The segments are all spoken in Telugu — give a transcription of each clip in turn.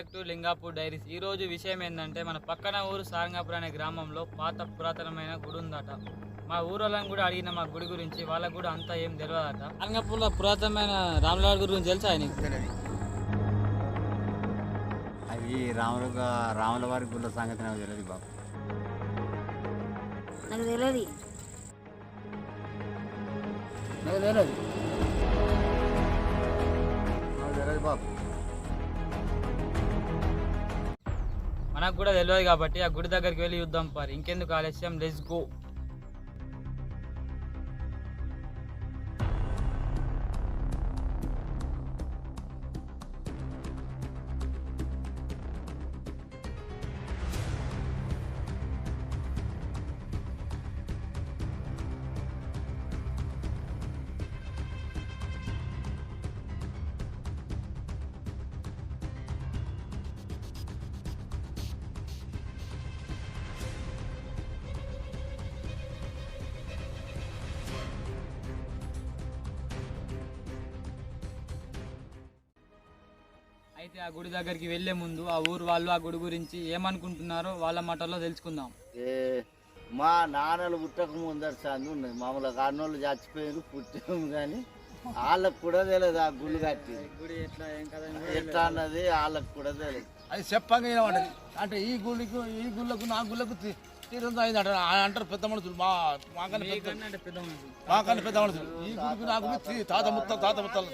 బ్యాక్ టు లింగాపూర్ డైరీస్ ఈ రోజు విషయం ఏంటంటే మన పక్కన ఊరు సారంగాపూర్ అనే గ్రామంలో పాత పురాతనమైన గుడి ఉందట. మా ఊరోళ్ళని కూడా అడిగిన మా గుడి గురించి వాళ్ళకు కూడా అంతా ఏం తెలియదట సారంగాపూర్లో పురాతనమైన రాములవారి గుడి గురించి తెలుసా నీకు? అవి రాముల రాముల వారి గుళ్ళ సంగతి నాకు తెలియదు బాబు. నాకు తెలియదు నాకు తెలియదు నాకు తెలియదు బాబు. నాకు కూడా తెలియదు కాబట్టి ఆ గుడి దగ్గరికి వెళ్ళి చూద్దాం పారి. ఇంకెందుకు ఆలస్యం? లెస్ గో అయితే ఆ గుడి దగ్గరికి వెళ్ళే ముందు ఆ ఊరు వాళ్ళు ఆ గుడి గురించి ఏమనుకుంటున్నారో వాళ్ళ మాటల్లో తెలుసుకుందాం. ఏ మా నాన్నలు పుట్టక ముందర చందు ఉన్నది మామూలుగా అన్నోళ్ళు చచ్చిపోయారు పుట్టాము కానీ వాళ్ళకు కూడా తెలియదు ఆ గుళ్ళు కట్టి గుడి ఎట్లా ఏం కదా ఎట్లా అన్నది వాళ్ళకు కూడా తెలియదు. అది చెప్పంగా అంటే ఈ గుళ్ళకు ఈ గుళ్ళకు నా గుళ్ళకు అయింది అంటారు ఆ- అంటారు పెద్ద మనుషులు. మా మాకన్నా పెద్ద అంటే పెద్ద మనిషి మాకన్నా పెద్ద మనుషులు. ఈ గుడికి నా గుడి తీ- తాత ముత్త తాత ముత్తాలు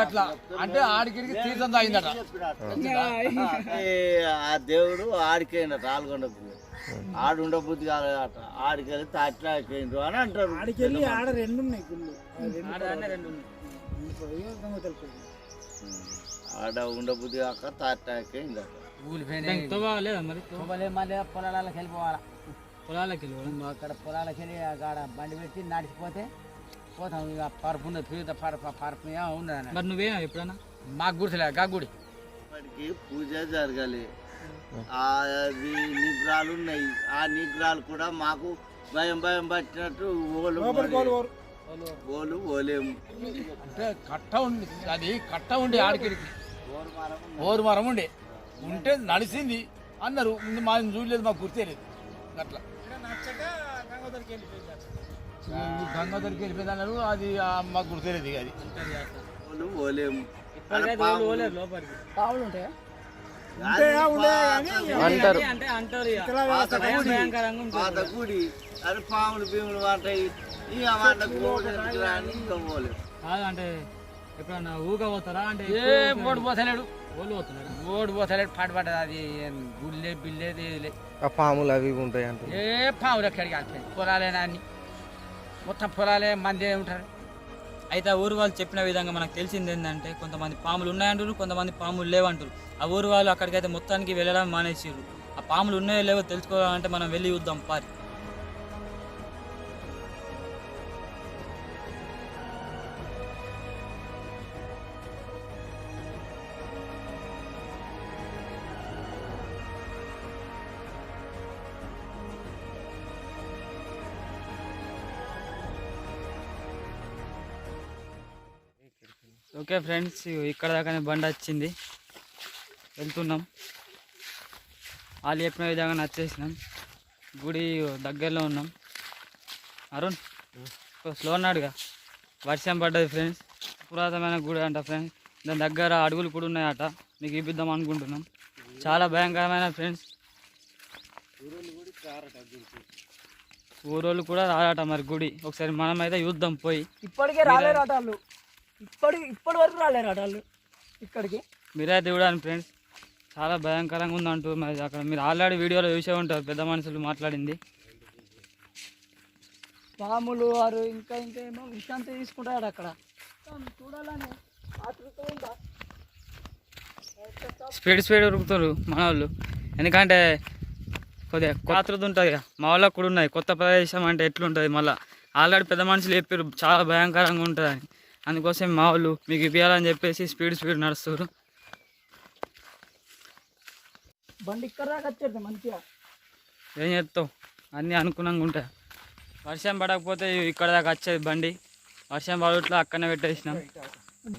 గట్లా. అంటే ఆడికి తీర్థం తాగిందట. ఆ దేవుడు ఆడికైనా రాల్గొండకు ఆడు ఉండబుద్ధి కాదట ఆడికి వెళ్ళి తాట్లాడిపోయిండు అని అంటారు. ఆడ రెండు ఉన్నాయి. ఆడ ఉండబుద్ధి కాక దానికి పొలాలకు వెళ్ళిపోవాలా. పొలాలకి వెళ్ళి అక్కడ పొలాలకు వెళ్ళి అక్కడ బండి పెట్టి నడిచిపోతే పోతాం. ఇక పరుపు ఉన్నది పీత పరుపు పరుపు ఏమో ఉన్నది మరి నువ్వేనా ఎప్పుడైనా మాకు గుర్తులే గా గుడి. పూజ జరగాలి. ఆ అది నిగ్రహాలు ఉన్నాయి. ఆ నిగ్రహాలు కూడా మాకు భయం భయం పట్టినట్టు ఓలు ఓలు ఓలేము అంటే కట్ట ఉంది అది కట్ట ఉండి ఆడికి ఓరు మరం ఉండే. ఉంటే నడిచింది అన్నారు. ముందు మా చూడలేదు మాకు గుర్తేలేదు అట్లా. ఈ గంగాధరికి వెళ్ళిపోయింది? అన్నారు. అది మాకు గుర్తేలేదు ఇక అది. అంటారు. అంటే అది పాములు భీములు ఇక ఇంకా పోలేము ఎప్పుడన్నా ఊగా పోతారా అంటే ఏ ఓడి పోతలేడు. ఓడి పోతలేడు పాటు పడ్డది అది గుళ్ళే బిల్లేది పాములు అవి ఉంటాయి అంటే ఏ పావులు ఎక్కడికి వెళ్తాయి పొలాలేనా అన్ని మొత్తం పొలాలే మంది ఉంటారు. అయితే ఆ ఊరు వాళ్ళు చెప్పిన విధంగా మనకు తెలిసింది ఏంటంటే కొంతమంది పాములు ఉన్నాయంటారు కొంతమంది పాములు లేవంటారు ఆ ఊరు వాళ్ళు అక్కడికైతే మొత్తానికి వెళ్ళడం మానేసారు ఆ పాములు ఉన్నాయో లేవో తెలుసుకోవాలంటే మనం వెళ్ళి చూద్దాం పారి. ఓకే ఫ్రెండ్స్ ఇక్కడ దాకానే బండి వచ్చింది. వెళ్తున్నాం. వాళ్ళు చెప్పిన విధంగా నచ్చేసినాం. గుడి దగ్గరలో ఉన్నాం. అరుణ్ స్లో ఉన్నాడుగా వర్షం పడ్డది ఫ్రెండ్స్. పురాతనమైన గుడి అంట ఫ్రెండ్స్. దాని దగ్గర అడుగులు కూడా ఉన్నాయట. మీకు ఇప్పిద్దాం అనుకుంటున్నాం. చాలా భయంకరమైన ఫ్రెండ్స్. ఊరోళ్ళు కూడా రారట మరి గుడి. ఒకసారి మనం అయితే చూద్దాం పోయి. ఇప్పటికే రాలేరట వాళ్ళు. ఇప్పటి ఇప్పటి వరకు రాలేరట వాళ్ళు ఇక్కడికి. మీరైతే చూడండి ఫ్రెండ్స్ చాలా భయంకరంగా ఉందంటూ మరి అక్కడ మీరు ఆల్రెడీ వీడియోలో చూసే ఉంటారు పెద్ద మనుషులు మాట్లాడింది. పాములు వారు ఇంకా ఇంకా ఏమో విశ్రాంతి తీసుకుంటాడు అక్కడ. చూడాలని స్పీడ్ స్పీడ్ ఉరుకుతారు మన వాళ్ళు ఎందుకంటే కొద్దిగా కాతృత ఉంటుంది మా వాళ్ళకి కూడా ఉన్నాయి. కొత్త ప్రదేశం అంటే ఎట్లుంటుంది మళ్ళీ? ఆల్రెడీ పెద్ద మనుషులు చెప్పారు చాలా భయంకరంగా ఉంటుంది అందుకోసం మా వాళ్ళు మీకు ఇప్పించాలని చెప్పేసి స్పీడ్ స్పీడ్ నడుస్తారు బండి ఇక్కడ మంచిగా. ఏం చేస్తావు? అన్నీ అనుకున్నాగా ఉంటాయి. వర్షం పడకపోతే ఇక్కడ దాకా వచ్చేది బండి. వర్షం పడట్లా అక్కడనే పెట్టేసినాం.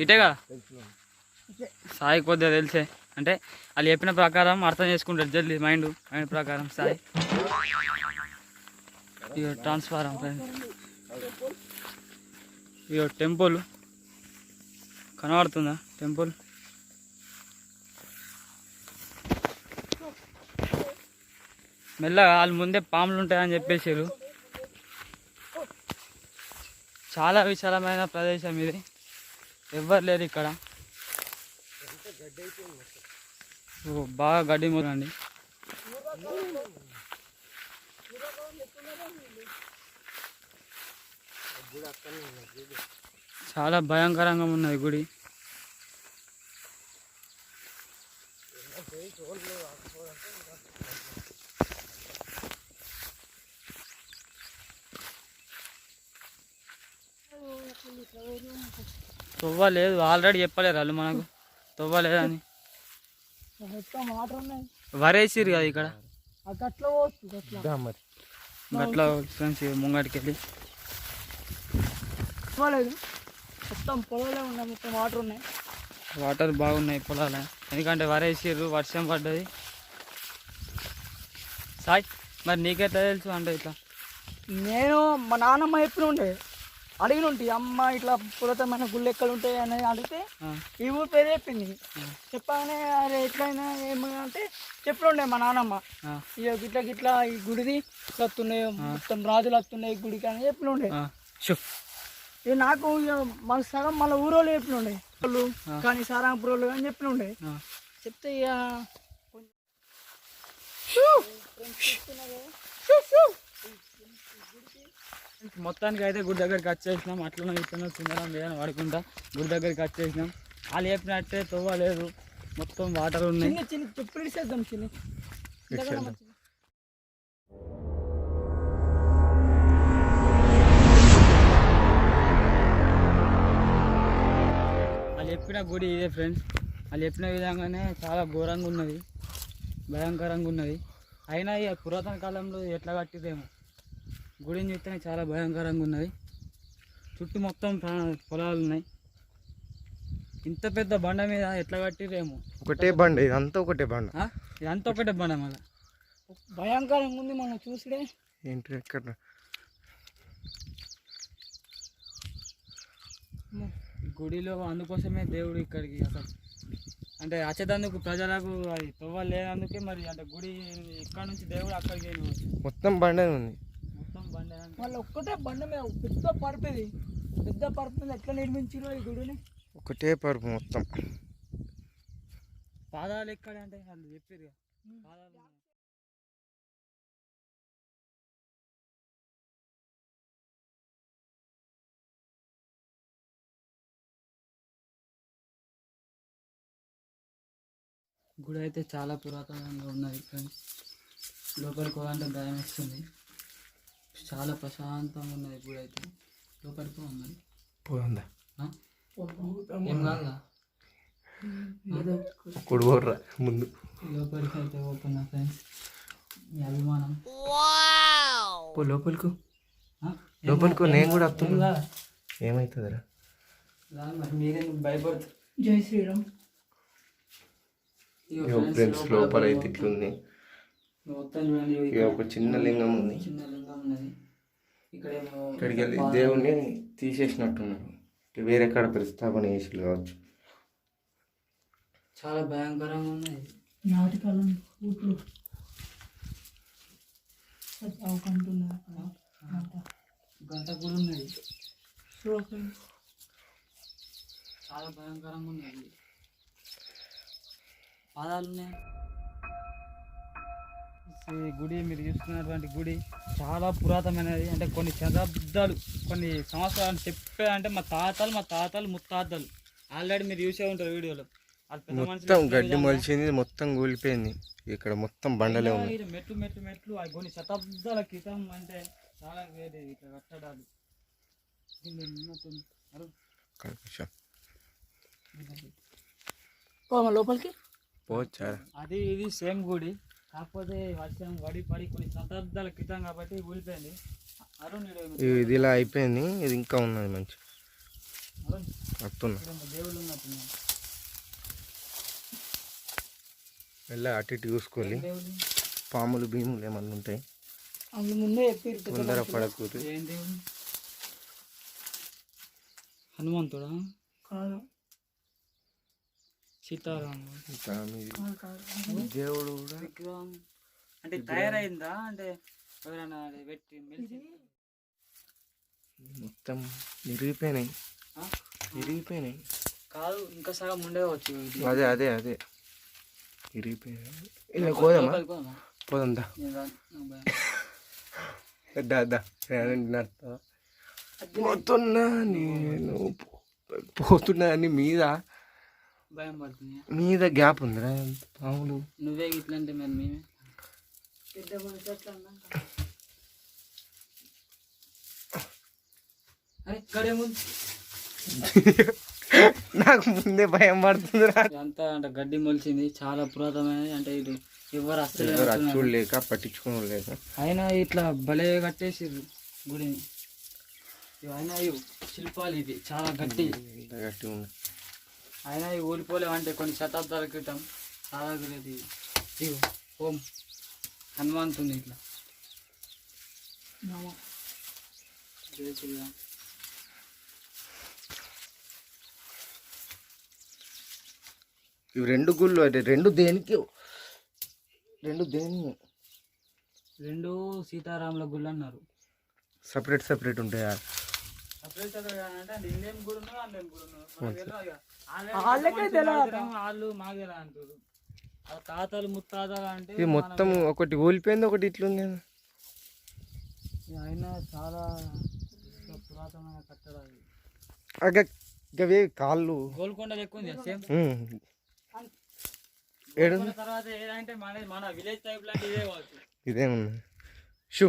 ఇటే కదా? సాయి కొద్దిగా తెలిసే. అంటే వాళ్ళు చెప్పిన ప్రకారం అర్థం చేసుకుంటారు. జల్దీ మైండ్ మైండ్ ప్రకారం సాయి. ట్రాన్స్ఫారం ఇక టెంపుల్. కనబడుతుందా టెంపుల్? మెల్లగా వాళ్ళ ముందే పాములు ఉంటాయని చెప్పేసారు చాలా విశాలమైన ప్రదేశం ఇది. ఎవ్వరు లేరు ఇక్కడ. బాగా గడ్డి మూలండి చాలా భయంకరంగా ఉన్నది గుడి. తొవ్వ లేదు ఆల్రెడీ చెప్పలేరు వాళ్ళు మనకు. తొవ్వ లేదని వరేసిరు కదా ఇక్కడ. గట్ల ఫ్రెండ్స్ ముంగటికి వెళ్ళి పోలేదు మొత్తం పొలంలో ఉన్నాయి మొత్తం వాటర్ ఉన్నాయి. వాటర్ బాగున్నాయి పొలాల ఎందుకంటే వరేసిర్రు వర్షం పడ్డది. సాయ్ మరి నీకెట్లా తెలుసు అంటే ఇట్లా? నేను మా నాన్నమ్మ ఎప్పుడు ఉండే అడిగిన ఉంటే అమ్మ ఇట్లా పురాతనమైన గుళ్ళు ఎక్కడ ఉంటాయి? అని అడిగితే ఈ ఊరు పేరు చెప్పింది. చెప్పగానే అరే ఎట్లయినా ఏమి అంటే చెప్పుండే మా నాన్నమ్మ. ఇక గిట్ల గిట్ల ఈ గుడిది ఇట్లా వస్తున్నాయి మొత్తం రాజులు వస్తున్నాయి గుడికి అని షూ. ఇక నాకు మన సగం మన ఊరోళ్ళు చెప్పినుండే. వాళ్ళు కానీ సారాంపూర్ వాళ్ళు అని చెప్పినుండే. చెప్తే ఇక మొత్తానికి అయితే గుడి దగ్గరికి వచ్చేసినాం. అట్లనే ఇట్లనే తినడం లేదని పడుకుంటా. గుడి దగ్గరికి వచ్చేసినాం. వాళ్ళు చెప్పినట్టే తొవ్వ లేదు మొత్తం వాటర్ ఉన్నాయి. చిన్న చిన్న చెప్పులు ఇచ్చేద్దాం చిన్న. చెప్పిన గుడి ఇదే ఫ్రెండ్స్ వాళ్ళు చెప్పిన విధంగానే చాలా ఘోరంగా ఉన్నది. భయంకరంగా ఉన్నది. అయినా ఇక పురాతన కాలంలో ఎట్లా కట్టిదేమో గుడిని చూస్తేనే చాలా భయంకరంగా ఉన్నది. చుట్టూ మొత్తం పొలాలు ఉన్నాయి. ఇంత పెద్ద బండ మీద ఎట్లా కట్టిరేమో ఒకటే బండ ఇదంతా ఒకటే బండ? ఇదంతా ఒకటే బండ మళ్ళీ. భయంకరంగా ఉంది మనం చూసిడే ఏంటి ఎక్కడ గుడిలో అందుకోసమే దేవుడు ఇక్కడికి అసలు. అంటే వచ్చేటందుకు ప్రజలకు అది తొవ్వ లేనందుకే మరి అంటే గుడి ఇక్కడ నుంచి దేవుడు అక్కడికి వెళ్ళి మొత్తం బండే ఉంది. మొత్తం బండ మళ్ళీ ఒక్కటే బండ మీద పెద్ద పరుపు ఇది. పెద్ద పరుపు మీద ఎట్లా నిర్మించారో ఈ గుడిని? ఒకటే పరుపు మొత్తం. పాదాలు ఎక్కడ అంటే వాళ్ళు చెప్పారు కదా. పాదాలు గుడి అయితే చాలా పురాతనంగా ఉన్నది ఫ్రెండ్స్. లోపలికి పోవాలంటే భయం వస్తుంది. చాలా ప్రశాంతంగా ఉన్నది గుడి అయితే. లోపలికి ఉన్నది పోందా? ఏం కాదా ముందు. లోపలికి అయితే పోతున్నా ఫ్రెండ్స్. మీ అభిమానం. పో లోపలికు? లోపలికి నేను కూడా వస్తున్నా? ఏమవుతుందిరా మరి మీరేం భయపడుతు జై శ్రీరామ్. ఫ్రెండ్స్ లోపల అయితే ఇట్లుంది. ఇక ఒక చిన్న లింగం ఉంది. చిన్న లింగం ఉన్నది. ఇక్కడేమో ఇక్కడికి వెళ్ళి దేవుణ్ణి తీసేసినట్టున్నారు. వేరే కాడ ప్రతిష్టాపన చేసి కావచ్చు. చాలా భయంకరంగా నాటికాలం ఊట్లు. చదువుకుంటున్నా గంట కూడా ఉన్నది. చాలా భయంకరంగా ఉన్నది. పాదాలు ఉన్నాయి ఈ గుడి మీరు చూస్తున్నటువంటి గుడి చాలా పురాతనమైనది. అంటే కొన్ని శతాబ్దాలు కొన్ని సంవత్సరాలు చెప్పే అంటే మా తాతలు మా తాతలు ముత్తాతలు. ఆల్రెడీ మీరు చూసే ఉంటారు వీడియోలో. మొత్తం గడ్డి మొలిచింది మొత్తం కూలిపోయింది. ఇక్కడ మొత్తం బండలే ఉన్నాయి. మెట్లు మెట్లు మెట్లు అవి కొన్ని శతాబ్దాల క్రితం అంటే చాలా వేరే ఇక్కడ కట్టడాలు. లోపలికి. పోవచ్చా? అది ఇది సేమ్ గుడి. కాకపోతే వర్షం పడి పడి కొన్ని శతాబ్దాల క్రితం కాబట్టి ఊలిపోయింది. అరుణ్ ఇది ఇలా అయిపోయింది. ఇది ఇంకా ఉన్నది మంచి వస్తున్నా వెళ్ళి అటు ఇటు చూసుకోవాలి. పాములు భీములు ఏమన్నా ఉంటాయి? తొందర దేవుడు హనుమంతుడా? కాదు. సీతారాముడు కాదు. దేవుడు కూడా విగ్రహం. అంటే తయారైందా? అంటే ఎవరైనా పెట్టి మెలిసి? మొత్తం ఇరిగిపోయినాయి ఆ? ఇరిగిపోయినాయి కాదు ఇంకా సగం ఉండేవచ్చు ఇది. అదే అదే అదే. ఇరిగిపోయినాయి ఇలా పోదామా? పోదాం దా. దా నేను పోతున్నా అని మీద? భయం పడుతుంది. మీద గ్యాప్ ఉందిరా. పాములు నువ్వే ఇట్లా అంటే మరి మేమే. పెద్ద. అరే ఇక్కడేముంది నాకు ముందే భయం పడుతుందిరా. ఇదంతా అంటే గడ్డి మొలిచింది. చాలా పురాతనమైనది. అంటే ఇది ఎవరు వెళ్తున్నారు. చూడలేక పట్టించుకోవడం లేక అయినా ఇట్లా భలే కట్టేసిర్రు గుడిని. ఇవి అయినా శిల్పాలు ఇది చాలా గట్టి గట్టిగా ఉంది అయినా ఇవి ఊడిపోలేవంటే కొన్ని శతాబ్దాల క్రితం ఇది. ఇవి ఓం. హనుమంతుంది ఇట్లా. శ్రీరామ్. ఇవి రెండు గుళ్ళు అంటే రెండు దేనికి? రెండు దేని? రెండు సీతారాముల గుళ్ళు అన్నారు. సపరేట్ సపరేట్ ఉంటాయా? వాళ్ళు మాకు ఎలా అంటారు ఆ తాతలు ముత్తాతలు అంటే ఇది మొత్తం ఒకటి ఊలిపోయింది ఒకటి ఇట్లుంది. చాలా పురాతనమైన కట్టడాలు కాళ్ళు. గోల్కొండ ఎక్కువ సేమ్? తర్వాత ఏదంటే మన మన విలేజ్ టైప్ లాంటి ఇదే కావచ్చు ఇదే ఉంది షూ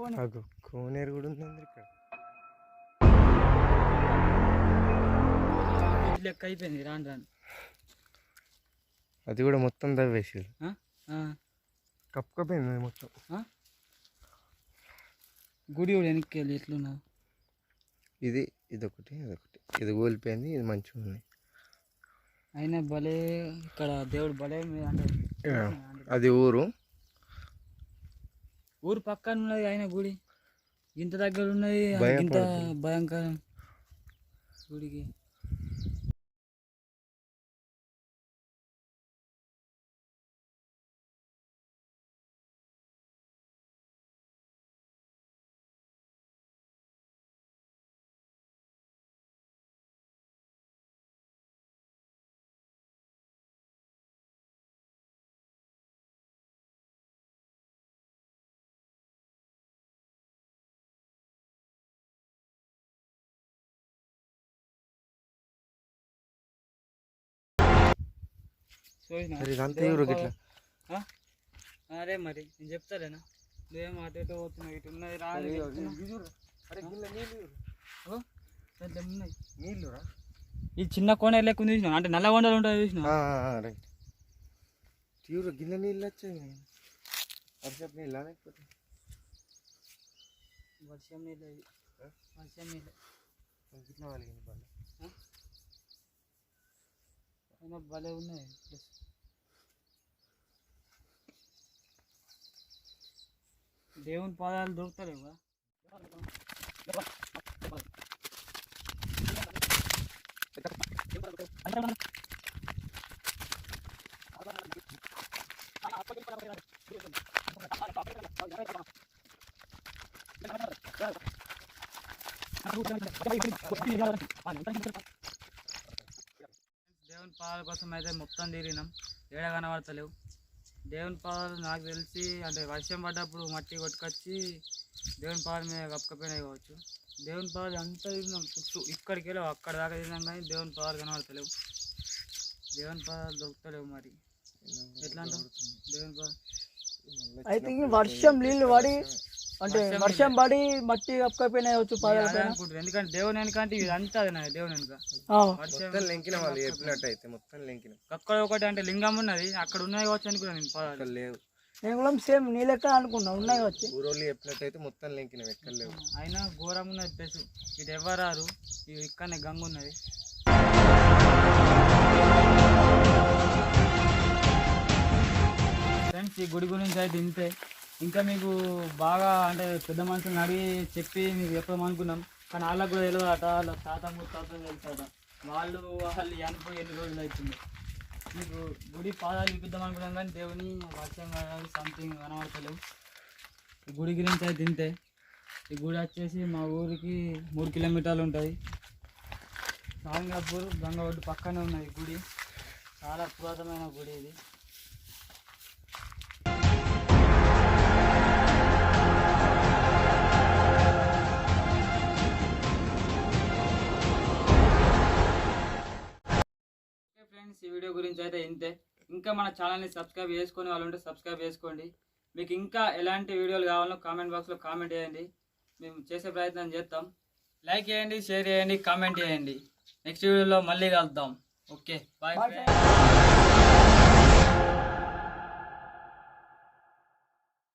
కోనేరు. కూడా ఉంది ఇక్కడ. లెక్క అయిపోయింది రాను రాను. అది కూడా మొత్తం? ఆ. కప్పుకపోయింది మొత్తం. గుడి కూడా వెనక్కి వెళ్ళి ఎట్లున్నా ఇది ఇదొకటి ఇదొకటి ఇది ఊలిపోయింది ఇది మంచిగా ఉంది. అయినా భలే ఇక్కడ దేవుడు భలే అంటే అది ఊరు. ఊరు పక్కన ఉన్నది ఆయన గుడి ఇంత దగ్గర ఉన్నది ఇంత. భయంకరం గుడికి మరి ఇదంతా దేవుని ఎవరు పాద- గిట్ల? ఆ? అరే మరి నేను చెప్తాలేనా నువ్వేం అటు ఇటు పోతున్నావు ఇటు ఉన్నది రా అని చెప్తున్నా. ఓ, పెద్ద ఉన్నాయి. నీళ్ళురా ఈ చిన్న కోనేరు లెక్క చూసినా అంటే నల్ల కొండలు ఉంటాయి చూసినా రైట్. తీవ్ర గిన్నె నీళ్ళు వచ్చాయి. వర్షపు నీళ్ళ లేకపోతే వర్షం నీళ్ళు. వర్షం నీళ్ళు. ఇట్లా వాళ్ళకి అయినా భలే ఉన్నాయి ప్లేస్. దేవుని పాదాలు దొరుకుతలేవు దేవుని పాదాల కోసం అయితే మొత్తం తిరిగినాం. ఏడ కనబడతలేవు. దేవుని పాదాలు నాకు తెలిసి అంటే వర్షం పడ్డప్పుడు మట్టి కొట్టుకొచ్చి దేవుని పాదాల మీద కప్పకపోయినాయి కావచ్చు. దేవుని పాదాలు అంతా తిరిగినాం. చుట్టూ ఇక్కడికి వెళ్ళావు అక్కడ దాకా తిరిగినాం కానీ దేవుని పాదాలు కనబడతలేవు. దేవుని పాదాలు దొరుకుతలేవు మరి. ఎట్లా అంటావు? దేవుని పాదాలు థింక్ వర్షం నీళ్ళు పడి అంటే వర్షం పడి మట్టి అప్పకపోయినా వచ్చు అనుకుంటున్నాను ఎందుకంటే దేవుని వెనకంటే ఇది అంతా దేవుని వెనక. మొత్తం లింకిన చెప్పినట్టయితే మొత్తం లింకిన. అక్కడ ఒకటి అంటే లింగం ఉన్నది అక్కడ ఉన్నాయి కావచ్చు అనుకున్నాను నేను పాదాలు. లేవు. నేను కూడా సేమ్ నీ లెక్క అనుకున్నా ఉన్నాయి వచ్చి ఊరోళ్ళు చెప్పినట్టయితే మొత్తం లింకిన ఎక్కడ లేవు. అయినా ఘోరం ఉన్నది తెలుసు. ఇది ఎవరారు ఇది ఇక్కడనే గంగు ఉన్నది. ఫ్రెండ్స్ ఈ గుడి గురించి అయితే ఇంతే. ఇంకా మీకు బాగా అంటే పెద్ద మనుషులను అడిగి చెప్పి మీకు చెప్పదాం అనుకున్నాం. కానీ వాళ్ళకు కూడా తెలియదు అట వాళ్ళ తాత ముత్తాత తెలుసట. వాళ్ళు వాళ్ళు చనిపోయి ఎన్ని రోజులు అవుతుంది? మీకు గుడి పాదాలు చూపిద్దాం అనుకున్నాం కానీ దేవుని వర్షం సంథింగ్ కనబడతలేవు. గుడి గురించి అయితే తింటే. ఈ గుడి వచ్చేసి మా ఊరికి మూడు కిలోమీటర్లు ఉంటుంది. సారంగాపూర్ గంగవడ్డు పక్కనే ఉన్నది గుడి. చాలా పురాతనమైన గుడి ఇది. గురించి అయితే ఇంతే. ఇంకా మన ఛానల్ని సబ్స్క్రైబ్ చేసుకొని వాళ్ళు ఉంటే సబ్స్క్రైబ్ చేసుకోండి. మీకు ఇంకా ఎలాంటి వీడియోలు కావాలో కామెంట్ బాక్స్లో కామెంట్ చేయండి. మేము చేసే ప్రయత్నం చేస్తాం. లైక్ చేయండి షేర్ చేయండి కామెంట్ చేయండి. నెక్స్ట్ వీడియోలో మళ్ళీ కలుద్దాం. Okay bye